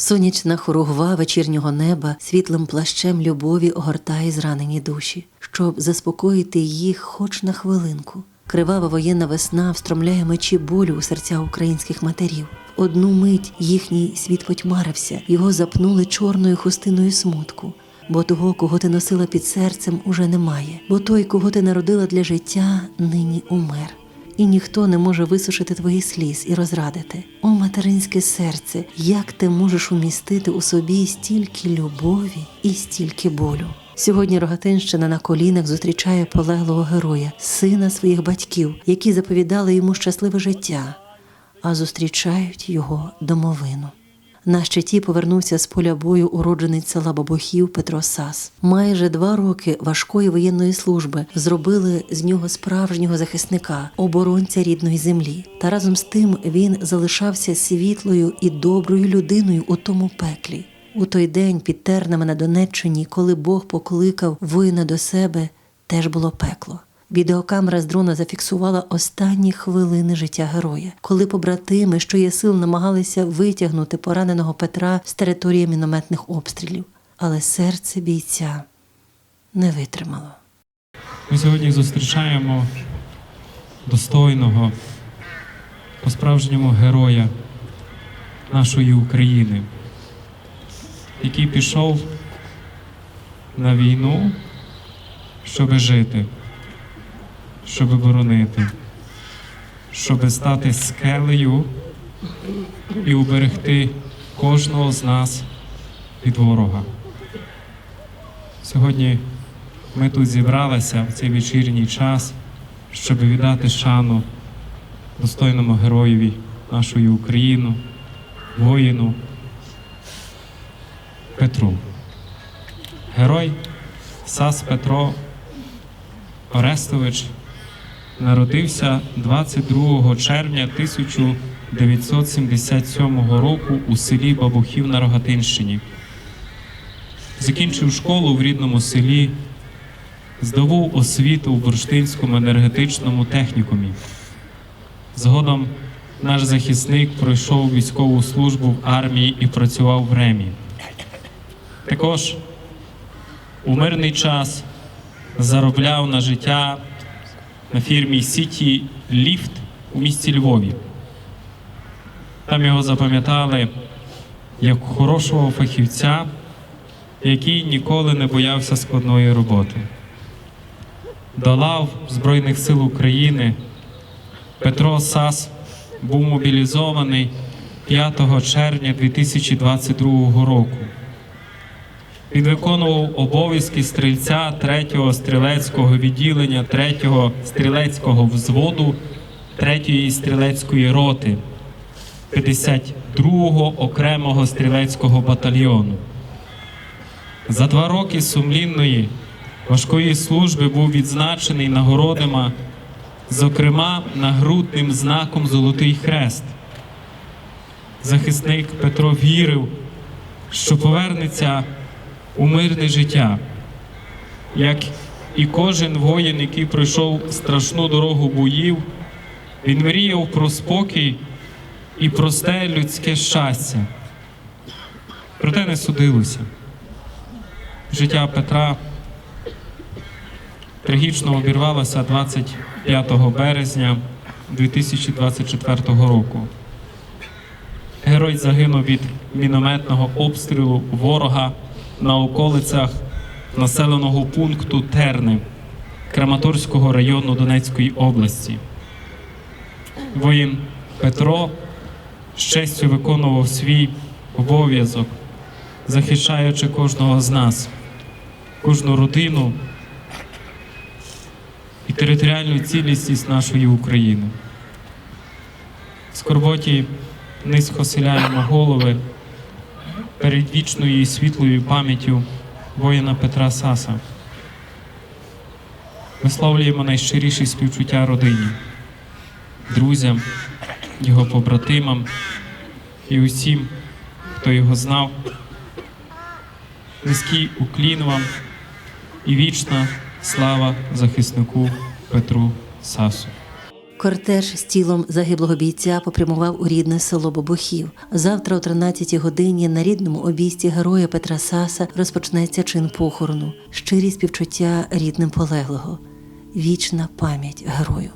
Сонячна хоругва вечірнього неба світлим плащем любові огортає зранені душі, щоб заспокоїти їх хоч на хвилинку. Кривава воєнна весна встромляє мечі болю у серця українських матерів. Одну мить їхній світ потьмарився, його запнули чорною хустиною смутку. Бо того, кого ти носила під серцем, уже немає, бо той, кого ти народила для життя, нині умер і ніхто не може висушити твої сліз і розрадити. О, материнське серце, як ти можеш умістити у собі стільки любові і стільки болю. Сьогодні Рогатинщина на колінах зустрічає полеглого героя, сина своїх батьків, які заповідали йому щасливе життя, а зустрічають його домовину. На щиті повернувся з поля бою уродженець села Бабухів Петро Сас. Майже два роки важкої воєнної служби зробили з нього справжнього захисника, оборонця рідної землі. Та разом з тим він залишався світлою і доброю людиною у тому пеклі. У той день під тернами на Донеччині, коли Бог покликав воїна до себе, теж було пекло. Відеокамера з дрона зафіксувала останні хвилини життя героя, коли побратими, що є сил, намагалися витягнути пораненого Петра з території мінометних обстрілів, але серце бійця не витримало. Ми сьогодні зустрічаємо достойного, по-справжньому героя нашої України, який пішов на війну, щоби жити, щоби боронити, щоби стати скелею і уберегти кожного з нас від ворога. Сьогодні ми тут зібралися в цей вечірній час, щоб віддати шану достойному героєві нашої України, воїну Петру. Герой Сас Петро Орестович народився 22 червня 1977 року у селі Бабухів на Рогатинщині. Закінчив школу в рідному селі, здобув освіту в бурштинському енергетичному технікумі. Згодом наш захисник пройшов військову службу в армії і працював в ремі. Також у мирний час заробляв на життя на фірмі Сіті Ліфт у місті Львові. Там його запам'ятали як хорошого фахівця, який ніколи не боявся складної роботи. До лав Збройних сил України Петро Сас був мобілізований 5 червня 2022 року. Він виконував обов'язки стрільця 3-го стрілецького відділення 3-го стрілецького взводу 3-ї стрілецької роти 52-го окремого стрілецького батальйону. За два роки сумлінної важкої служби був відзначений нагородами, зокрема нагрудним знаком Золотий Хрест. Захисник Петро вірив, що повернеться у мирне життя, як і кожен воїн, який пройшов страшну дорогу боїв, він мріяв про спокій і просте людське щастя. Проте не судилося. Життя Петра трагічно обірвалося 25 березня 2024 року. Герой загинув від мінометного обстрілу ворога на околицях населеного пункту Терни Краматорського району Донецької області. Воїн Петро з честю виконував свій обов'язок, захищаючи кожного з нас, кожну родину і територіальну цілісність нашої України. В скорботі низько сіляємо голови перед вічною і світлою пам'яттю воїна Петра Саса. Висловлюємо найщиріші співчуття родині, друзям, його побратимам і усім, хто його знав. Низький уклін вам і вічна слава захиснику Петру Сасу. Кортеж з тілом загиблого бійця попрямував у рідне село Бобухів. Завтра о 13 годині на рідному обійсті героя Петра Саса розпочнеться чин похорону, щирі співчуття рідним полеглого, вічна пам'ять герою.